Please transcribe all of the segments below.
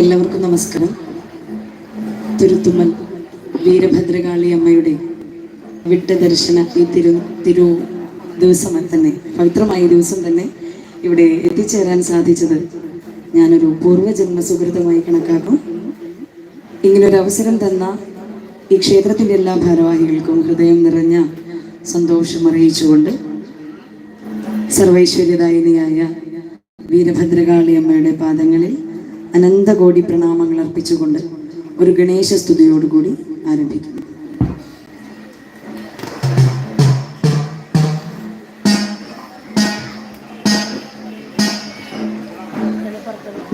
എല്ലാവർക്കും നമസ്കാരം. തുരുത്തുമ്മൽ വീരഭദ്രകാളി അമ്മയുടെ വിട്ട ദർശന ഈ തിരു തിരു ദിവസം തന്നെ പവിത്രമായ ദിവസം തന്നെ ഇവിടെ എത്തിച്ചേരാൻ സാധിച്ചത് ഞാനൊരു പൂർവജന്മ സുഹൃതമായി കണക്കാക്കും. ഇങ്ങനൊരു അവസരം തന്ന ഈ ക്ഷേത്രത്തിന്റെ എല്ലാ ഭാരവാഹികൾക്കും ഹൃദയം നിറഞ്ഞ സന്തോഷം അറിയിച്ചുകൊണ്ട് സർവൈശ്വര്യദായിനിയായ വീരഭദ്രകാളി അമ്മയുടെ പാദങ്ങളിൽ അനന്തകോടി പ്രണാമങ്ങൾ അർപ്പിച്ചുകൊണ്ട് ഒരു ഗണേശ സ്തുതിയോടുകൂടി ആരംഭിക്കുന്നു.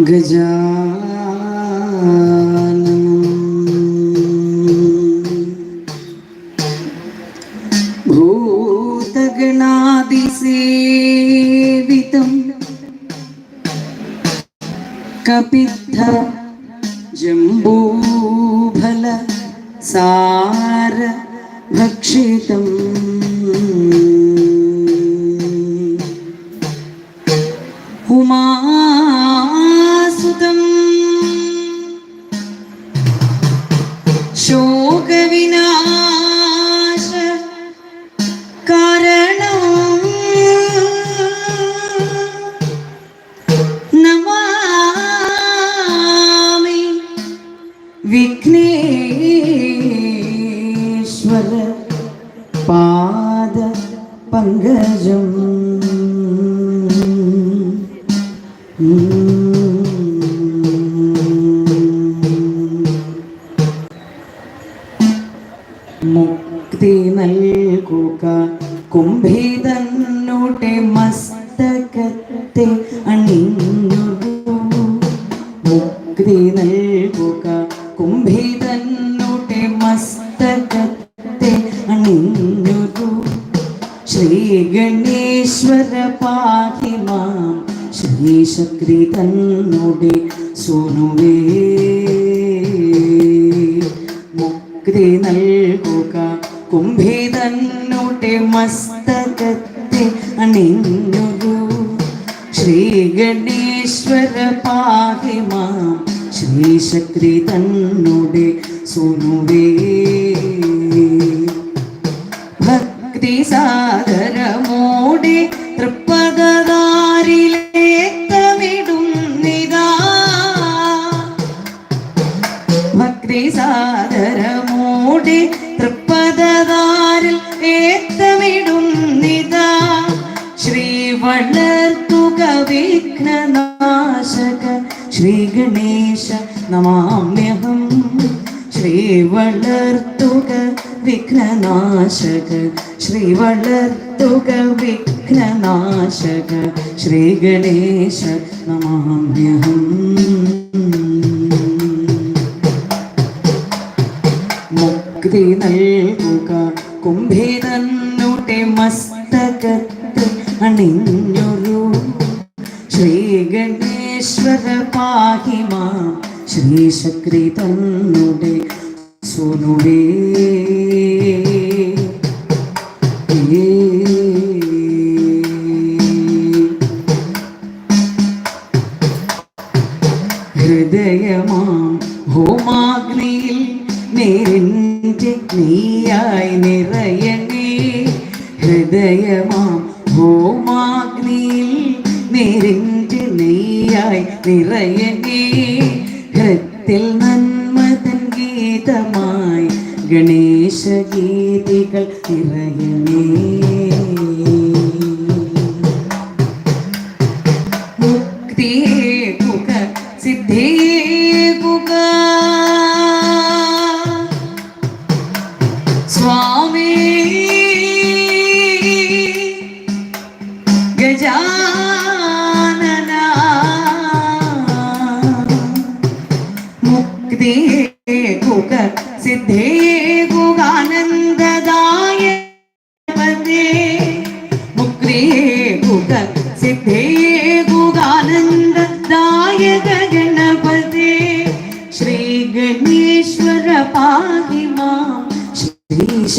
ഗജാനനം पिद्ध जम्बूफल सार भक्षित उमासुतम्। शो പാദ പങ്കജം. മുക്തി നൽകുക കുംഭിതന്നുടെ മസ്തകത്തെ അണിഞ്ഞു. മുക്തി നൽകുക കുംഭിതന്നുടെ ശ്രീ ഗണേശ്വര പാഹിമാം ശ്രീ ശക്രി തന്നുടെ സോനുവേ. മുക്തി നൽകുക കുംഭിതന്നുടെ മസ്തകത്തെ അണിഞ്ഞു ശ്രീ ഗണേശ്വര പാഹിമാം ശ്രീ ശക്തി തന്നുടെ സോനുവേ. സാഗരമോടെ തൃപ്പദാരിലേക്കമിടുന്നിതാ ഭക്തി സാദരമോടെ തൃപ്പദാരിൽ ഏത്തമിടുന്നിതാ ശ്രീ വളർത്തുക വിഘ്നനാശക ശ്രീ ഗണേശ നമാമ്യഹം. ശ്രീ വളർത്തുക വിഘ്നനാശക. ശ്രീ വളർത്തുക വിഘ്നനാശക. ശ്രീ ഗണേശ നമാമ്യഹം. മുക്തി നൽകുക. കുംഭിതന്നുടെ മസ്തകത്ത് അണിഞ്ഞൊരു ശ്രീ ഗണേശ്വര പാഹിമാ. ശ്രീ തന്നെ സുനുവേ ഹൃദയമാം ഹോമാഗ്നിയിൽ നേരിന്റെ നീയായി നിറയണേ. ഹൃദയമാം ഹോമാഗ്നിയിൽ നേരിന്റെ നെയ്യായി നിറയണേ. ഹൃത്തിൽ നന്മതൻ ഗീതമായി ഗണേശ ഗീതികൾ നിറയണേ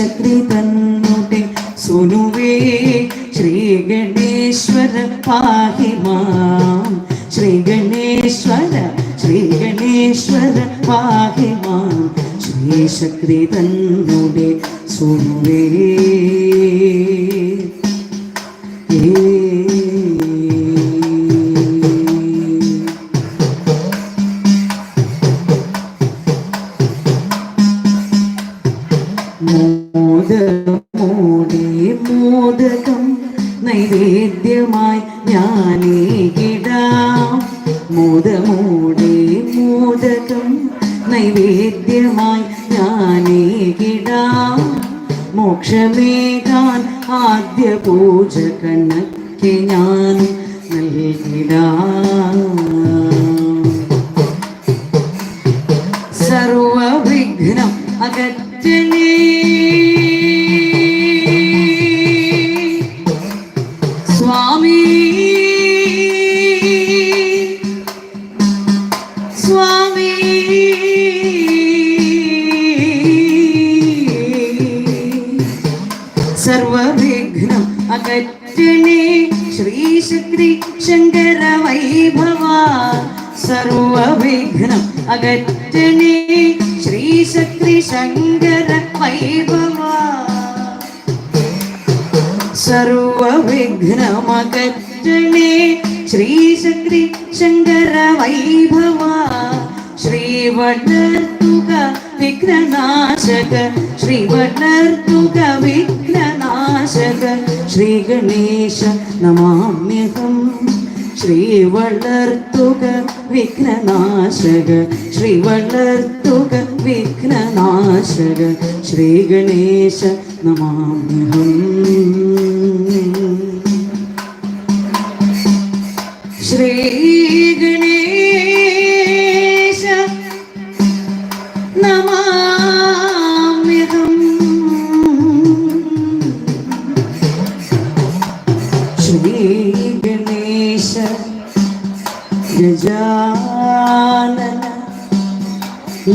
ശക്തി തന്നുടെ സുനുവേ ശ്രീ ഗണേശ്വര പാഹിമാം. ശ്രീ ഗണേശ്വര ശ്രീ ഗണേശ്വര പാഹിമാം. ശ്രീ ശക്തി തന്നുടെ സുനുവേ. മോദകം നൈവേദ്യമായി ഞാനേകിടാം മോദമോടെ മോദകം നൈവേദ്യമായി ഞാനേകിടാം മോക്ഷമേകാൻ ആദ്യ പൂജ കണ്ണക്ക് ഞാൻ നൽകിടാം. ശങ്കര വൈഭവ സർവവിഘ്നം അകറ്റണേ. ശ്രീശക്തി ശങ്കര വൈഭവ സർവവിഘ്നമകറ്റണേ ശ്രീശക്തി ശങ്കര വൈഭവ ശ്രീവണർത്തുക വിഘ്നനാശക. ശ്രീവണർത്തുക വിഘ്നനാശക. ശ്രീഗണേശ നമാമ്യഹം. ശ്രീവളർത്തുക വിഘ്നനാശക. ശ്രീവളർത്തുക വിഘ്നനാശക. ശ്രീഗണേശ നമാമ്യഹം. ശ്രീഗണേശ നമാമ്യഹം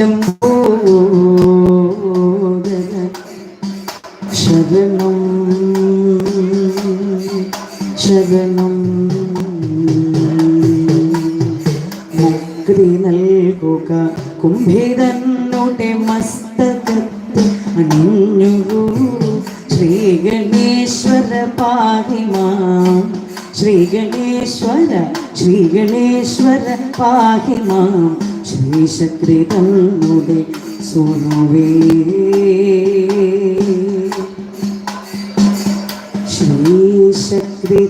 ലംബോദര ശരണം ശരണം മുക്തി നൽകുക. കുംഭിതന്നോട്ടെ മസ്തകത്ത് അണിഞ്ഞു ശ്രീ ഗണേശ്വര പാഹിമാം. ശ്രീ ഗണേശ്വര ശ്രീ ഗണേശ്വര പാഹിമാം. ശ്രീശക്തി തന്നുടെ സോനുവേ. ശ്രീശക്തി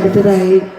അടുത്തതായി